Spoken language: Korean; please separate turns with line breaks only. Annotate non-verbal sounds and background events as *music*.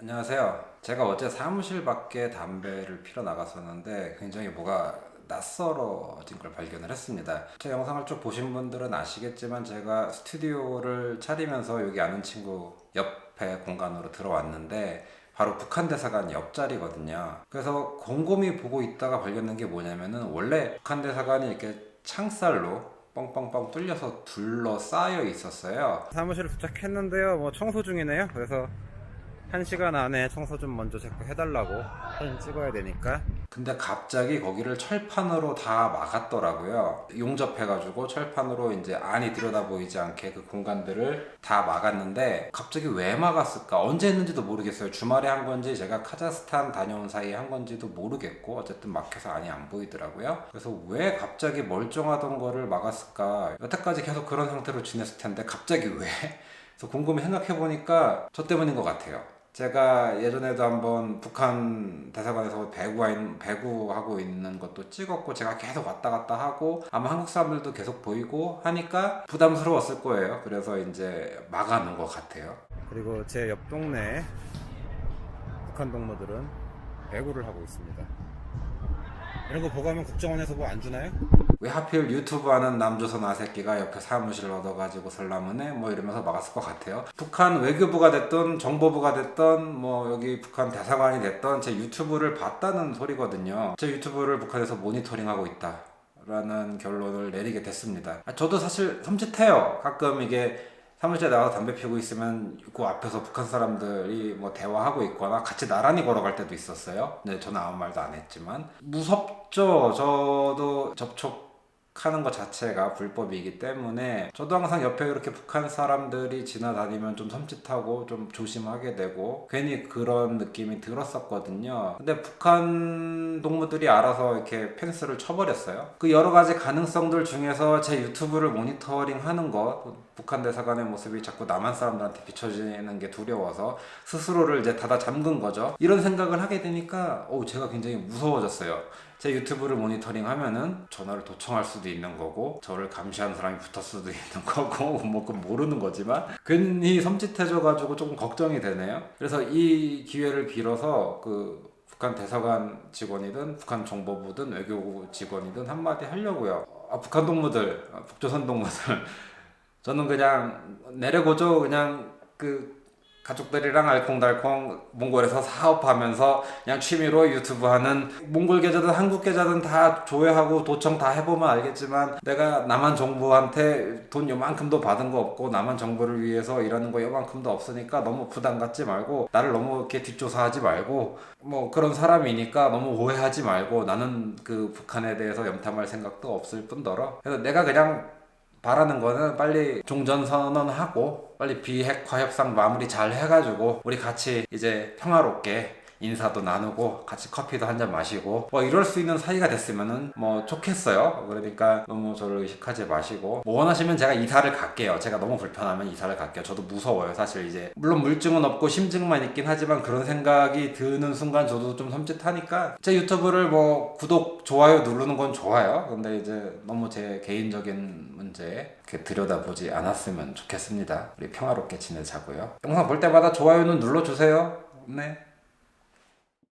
안녕하세요. 제가 어제 사무실 밖에 담배를 피러 나갔었는데 굉장히 뭐가 낯설어진 걸 발견을 했습니다. 제 영상을 쭉 보신 분들은 아시겠지만 제가 스튜디오를 차리면서 여기 아는 친구 옆에 공간으로 들어왔는데 바로 북한 대사관 옆자리거든요. 그래서 곰곰이 보고 있다가 발견된 게 뭐냐면은 원래 북한 대사관이 이렇게 창살로 뻥뻥뻥 뚫려서 둘러싸여 있었어요. 사무실에 도착했는데요. 뭐 청소 중이네요. 그래서 한 시간 안에 청소 좀 먼저 자꾸 해달라고 사진 찍어야 되니까. 근데 갑자기 거기를 철판으로 다 막았더라고요. 용접해가지고 철판으로 이제 안이 들여다 보이지 않게 그 공간들을 다 막았는데 갑자기 왜 막았을까? 언제 했는지도 모르겠어요. 주말에 한 건지 제가 카자흐스탄 다녀온 사이에 한 건지도 모르겠고 어쨌든 막혀서 안이 안 보이더라고요. 그래서 왜 갑자기 멀쩡하던 거를 막았을까? 여태까지 계속 그런 상태로 지냈을 텐데 갑자기 왜? 그래서 곰곰이 생각해 보니까 저 때문인 것 같아요. 제가 예전에도 한번 북한 대사관에서 배구하, 배구하고 있는 것도 찍었고 제가 계속 왔다 갔다 하고 아마 한국 사람들도 계속 보이고 하니까 부담스러웠을 거예요. 그래서 이제 막아놓은 것 같아요. 그리고 제 옆 동네 북한 동무들은 배구를 하고 있습니다. 이런 거 보고 하면 국정원에서 뭐 안 주나요? 왜 하필 유튜브 하는 남조선 아새끼가 옆에 사무실 얻어가지고 설라문에 뭐 이러면서 막았을 것 같아요. 북한 외교부가 됐던 정보부가 됐던 뭐 여기 북한 대사관이 됐던 제 유튜브를 봤다는 소리거든요. 제 유튜브를 북한에서 모니터링하고 있다. 라는 결론을 내리게 됐습니다. 아, 저도 사실 섬찟해요. 가끔 이게 사무실에 나가서 담배 피우고 있으면 그 앞에서 북한 사람들이 뭐 대화하고 있거나 같이 나란히 걸어갈 때도 있었어요. 근데 저는 아무 말도 안 했지만 무섭죠. 저도 접촉 하는 것 자체가 불법이기 때문에 저도 항상 옆에 이렇게 북한 사람들이 지나다니면 좀 섬찟하고 좀 조심하게 되고 괜히 그런 느낌이 들었었거든요. 근데 북한 동무들이 알아서 이렇게 펜스를 쳐버렸어요. 그 여러 가지 가능성들 중에서 제 유튜브를 모니터링 하는 것, 북한 대사관의 모습이 자꾸 남한 사람들한테 비춰지는 게 두려워서 스스로를 이제 닫아 잠근 거죠. 이런 생각을 하게 되니까 오, 제가 굉장히 무서워졌어요. 제 유튜브를 모니터링 하면은 전화를 도청할 수도 있는 거고 저를 감시하는 사람이 붙을 수도 *laughs* 있는 거고 뭐 그건 모르는 거지만 괜히 섬찟해져 가지고 조금 걱정이 되네요. 그래서 이 기회를 빌어서 그 북한 대사관 직원이든 북한 정보부든 외교부 직원이든 한마디 하려고요. 아, 북한 동무들, 아, 북조선 동무들 저는 그냥 내려고죠. 그냥 그 가족들이랑 알콩달콩 몽골에서 사업하면서 그냥 취미로 유튜브 하는 몽골 계좌든 한국 계좌든 다 조회하고 도청 다 해보면 알겠지만 내가 남한 정부한테 돈 요만큼도 받은 거 없고 남한 정부를 위해서 일하는 거 요만큼도 없으니까 너무 부담 갖지 말고 나를 너무 이렇게 뒷조사하지 말고 뭐 그런 사람이니까 너무 오해하지 말고 나는 그 북한에 대해서 염탐할 생각도 없을 뿐더러 그래서 내가 그냥 바라는 거는 빨리 종전 선언하고 빨리 비핵화 협상 마무리 잘 해가지고 우리 같이 이제 평화롭게 인사도 나누고 같이 커피도 한 잔 마시고 뭐 이럴 수 있는 사이가 됐으면은 뭐 좋겠어요. 그러니까 너무 저를 의식하지 마시고 뭐 원하시면 제가 이사를 갈게요. 제가 너무 불편하면 이사를 갈게요. 저도 무서워요. 사실 이제 물론 물증은 없고 심증만 있긴 하지만 그런 생각이 드는 순간 저도 좀 섬찟하니까 제 유튜브를 뭐 구독 좋아요 누르는 건 좋아요. 근데 이제 너무 제 개인적인 문제 이렇게 들여다보지 않았으면 좋겠습니다. 우리 평화롭게 지내자고요. 영상 볼 때마다 좋아요는 눌러주세요. 네.